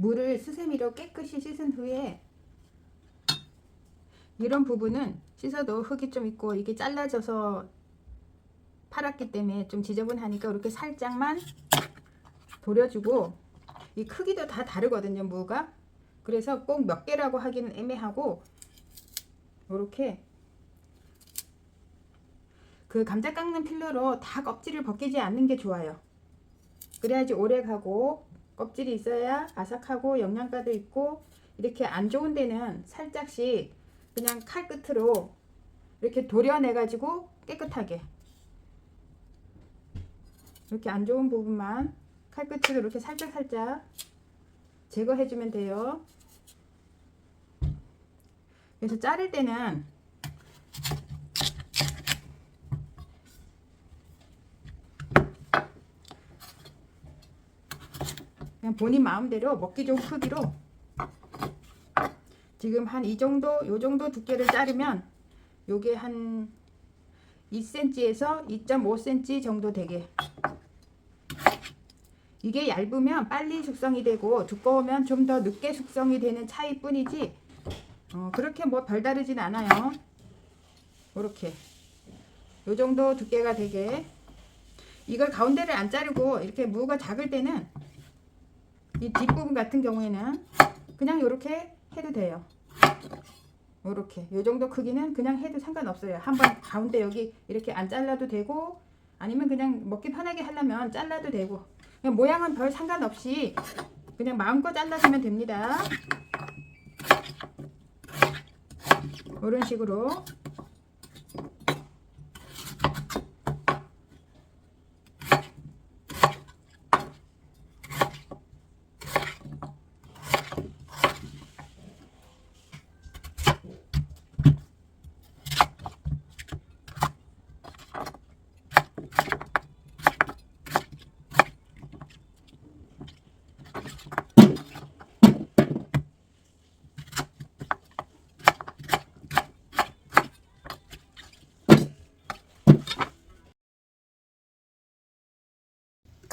물을 수세미로 깨끗이 씻은 후에 이런 부분은 씻어도 흙이 좀 있고 이게 잘라져서 팔았기 때문에 좀 지저분하니까 이렇게 살짝만 돌려주고 이 크기도 다 다르거든요 무가. 그래서 꼭 몇 개라고 하기는 애매하고 이렇게 그 감자 깎는 필러로 다 껍질을 벗기지 않는 게 좋아요. 그래야지 오래 가고 껍질이 있어야 아삭하고 영양가도 있고 이렇게 안 좋은 데는 살짝씩 그냥 칼 끝으로 이렇게 도려내 가지고 깨끗하게 이렇게 안 좋은 부분만 칼 끝으로 이렇게 살짝 살짝 제거해 주면 돼요. 그래서 자를 때는 그냥 본인 마음대로 먹기 좋은 크기로. 지금 한 이 정도 요 정도 두께를 자르면 요게 한 2cm에서 2.5cm 정도 되게. 이게 얇으면 빨리 숙성이 되고 두꺼우면 좀 더 늦게 숙성이 되는 차이 뿐이지. 어, 그렇게 뭐 별다르진 않아요. 이렇게. 요 정도 두께가 되게. 이걸 가운데를 안 자르고 이렇게 무가 작을 때는 이 뒷부분 같은 경우에는 그냥 이렇게 해도 돼요. 이렇게. 요 정도 크기는 그냥 해도 상관없어요. 한번 가운데 여기 이렇게 안 잘라도 되고 아니면 그냥 먹기 편하게 하려면 잘라도 되고. 모양은 별 상관없이 그냥 마음껏 잘라주면 됩니다. 이런 식으로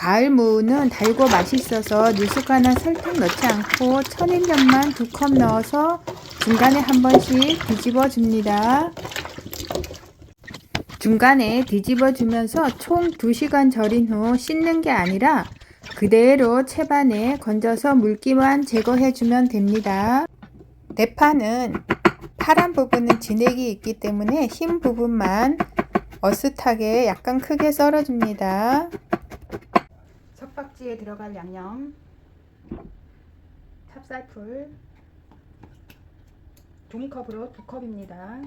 가을 무는 달고 맛있어서 누수가나 설탕 넣지 않고 천일염만 두 컵 넣어서 중간에 한 번씩 뒤집어 줍니다. 중간에 뒤집어 주면서 총 2시간 절인 후 씻는 게 아니라 그대로 채반에 건져서 물기만 제거해 주면 됩니다. 대파는 파란 부분은 진액이 있기 때문에 흰 부분만 어슷하게 약간 크게 썰어줍니다. 석박지에 들어갈 양념. 찹쌀풀. 종이컵으로 두 컵입니다.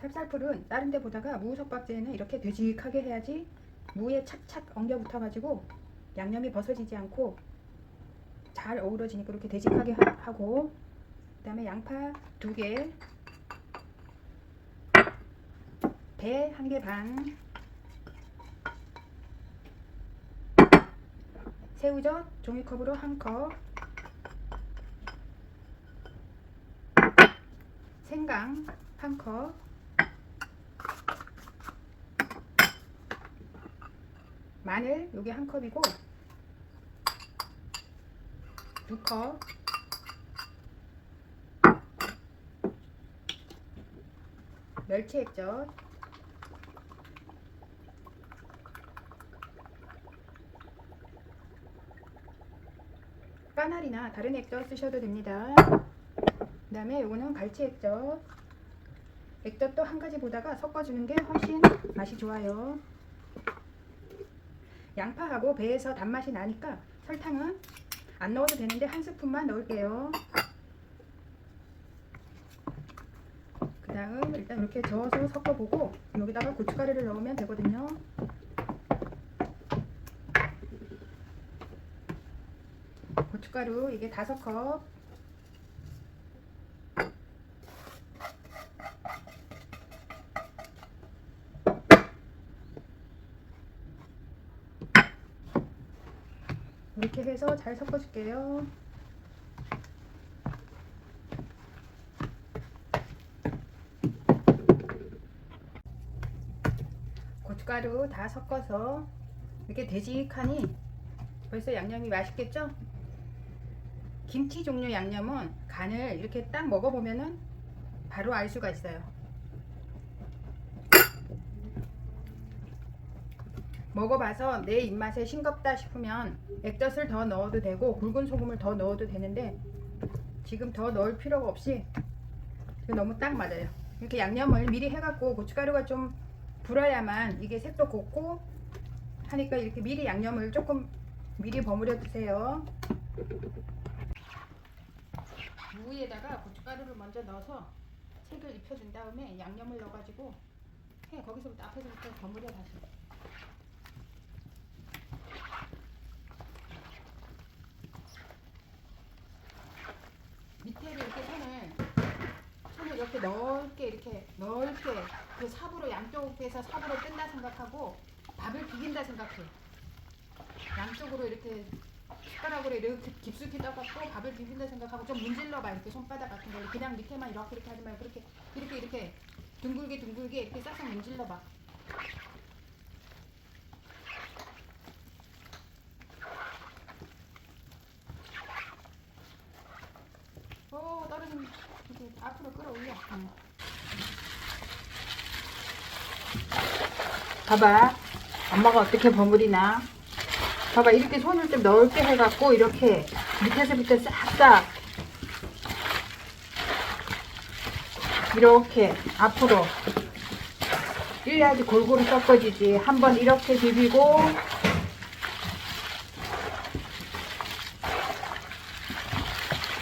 찹쌀풀은 다른 데 보다가 무 석박지에는 이렇게 되직하게 해야지 무에 착착 엉겨 붙어 가지고 양념이 벗어지지 않고 잘 어우러지니까 이렇게 되직하게 하- 하고 그 다음에 양파 두 개, 배 한 개 반, 새우젓 종이컵으로 한 컵, 생강 한 컵, 마늘 요게 한 컵이고 두 컵, 멸치 액젓 까나리나 다른 액젓 쓰셔도 됩니다. 그 다음에 요거는 갈치 액젓 액젓도 한 가지 보다가 섞어주는 게 훨씬 맛이 좋아요. 양파하고 배에서 단맛이 나니까 설탕은 안 넣어도 되는데 한 스푼만 넣을게요. 그 다음 일단 이렇게 저어서 섞어보고 여기다가 고춧가루를 넣으면 되거든요. 고춧가루 이게 다섯 컵. 이렇게 해서 잘 섞어줄게요. 고춧가루 다 섞어서 이렇게 되직하니 벌써 양념이 맛있겠죠? 김치 종류 양념은 간을 이렇게 딱 먹어보면은 바로 알 수가 있어요. 먹어봐서 내 입맛에 싱겁다 싶으면 액젓을 더 넣어도 되고 굵은 소금을 더 넣어도 되는데 지금 더 넣을 필요가 없이 너무 딱 맞아요. 이렇게 양념을 미리 해갖고 고춧가루가 좀 불어야만 이게 색도 곱고 하니까 이렇게 미리 양념을 조금 미리 버무려 두세요. 무에다가 고춧가루를 먼저 넣어서 색을 입혀준 다음에 양념을 넣어가지고 해 거기서부터 앞에서부터 버무려 다시. 밑에를 이렇게 손을 손을 이렇게 넓게 이렇게 넓게 그 삽으로 양쪽에서 삽으로 뜬다 생각하고 밥을 비긴다 생각해. 양쪽으로 이렇게 숟가락으로 이렇게 깊숙이 떠갖고 밥을 비빈다 생각하고 좀 문질러봐 이렇게 손바닥 같은 걸로 그냥 밑에만 이렇게 이렇게 하지 말고 그렇게 이렇게 이렇게 둥글게 둥글게 이렇게 싹싹 문질러봐. 오 떨어진 이렇게 앞으로 끌어올려. 응. 봐봐. 엄마가 어떻게 버무리나. 봐봐 이렇게 손을 좀 넓게 해갖고 이렇게 밑에서부터 싹싹 이렇게 앞으로 이래야지 골고루 섞어지지. 한번 이렇게 비비고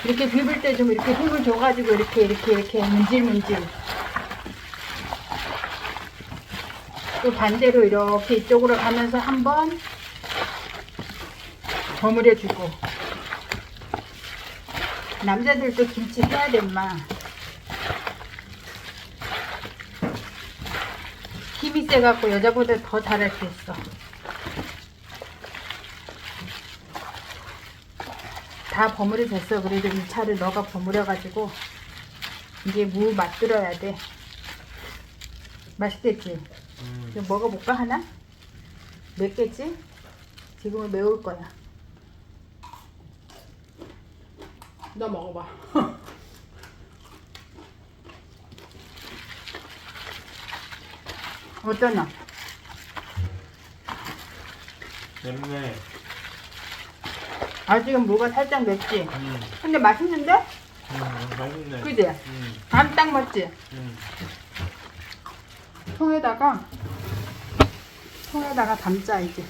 이렇게 비빌 때 좀 이렇게 힘을 줘가지고 이렇게 이렇게 이렇게 문질문질. 또 반대로 이렇게 이쪽으로 가면서 한번 버무려 주고 남자들도 김치 해야 돼 마. 힘이 세갖고 여자보다 더 잘할 수 있어. 다 버무려 졌어. 그래도 이 차를 너가 버무려가지고 이제 무 맛들어야 돼. 맛있겠지? 음. 먹어볼까 하나? 맵겠지? 지금은 매울 거야. 너 먹어봐. 어떠냐? 맵네. 아직은 무가 살짝 맵지? 음. 근데 맛있는데? 음. 맛있네. 그지? 음. 간 딱 맞지? 음. 통에다가 통에다가 담자 이제